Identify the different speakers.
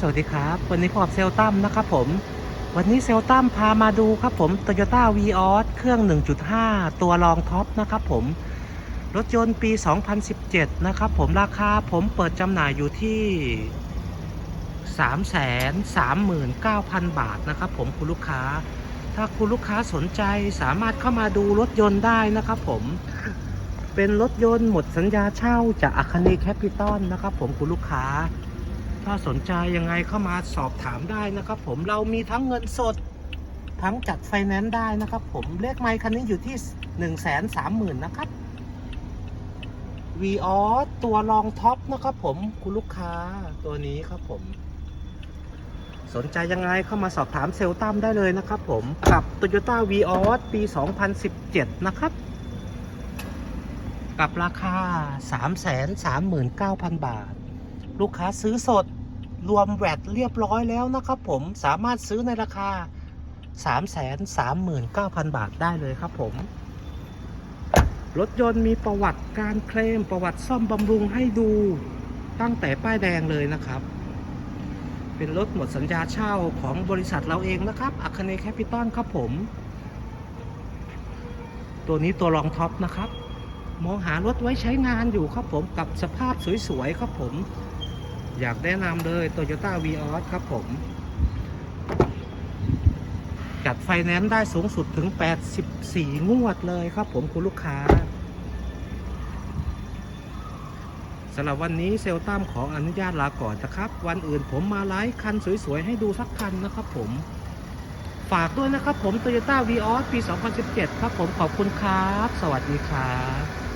Speaker 1: สวัสดีครับ วันนี้พบกับเซลตัมนะครับผม วันนี้เซลตัมพามาดูครับผม Toyota v ีออสเครื่อง 1.5 ตัวรองท็อปนะครับผม รถยนต์ปี 2017 นะครับผมราคาผมเปิดจำหน่ายอยู่ที่ 339,000 บาทนะครับผมคุณลูกค้า ถ้าคุณลูกค้าสนใจสามารถเข้ามาดูรถยนต์ได้นะครับผม เป็นรถยนต์หมดสัญญาเช่าจากอาคาเนแคปิตอลนะครับผมคุณลูกค้า ถ้าสนใจยังไงเข้ามาสอบถามได้นะครับ ผมเรามีทั้งเงินสดทั้งจัดไฟแนนซ์ได้นะครับ ผมเลขไมค์คันนี้อยู่ที่ 1 3 0 0 0 0นะครับวีออตัวรองท็อปนะครับผมคุณลูกค้าตัวนี้ครับผม สนใจยังไงเข้ามาสอบถามเซลตัมได้เลยนะครับผม กับ Toyota v ีออปี 2017 นะครับ กับราคา 339,000 บาท ลูกค้าซื้อสดรวมแวดเรียบร้อยแล้วนะครับผมสามารถซื้อในราคา 339,000 บาทได้เลยครับผม รถยนต์มีประวัติการเคลมประวัติซ่อมบำรุงให้ดูตั้งแต่ป้ายแดงเลยนะครับ เป็นรถหมดสัญญาเช่าของบริษัทเราเองนะครับอัคเนแคปิตอลครับผม ตัวนี้ตัวรองท็อปนะครับ มองหารถไว้ใช้งานอยู่ครับผมกับสภาพสวยๆครับผม อยากแนะนำเลย Toyota v ีออครับผม จัดไฟแนนซ์ได้สูงสุดถึง 84 งวดเลยครับผมคุณลูกค้าสำหรับวันนี้เซลตัมขออนุญาตลาก่อนนะครับ วันอื่นผมมาไลฟ์คันสวยๆ ให้ดูสักคันนะครับผม ฝากด้วยนะครับผม Toyota v ีออปี 2017 ครับผมขอบคุณครับ สวัสดีครับ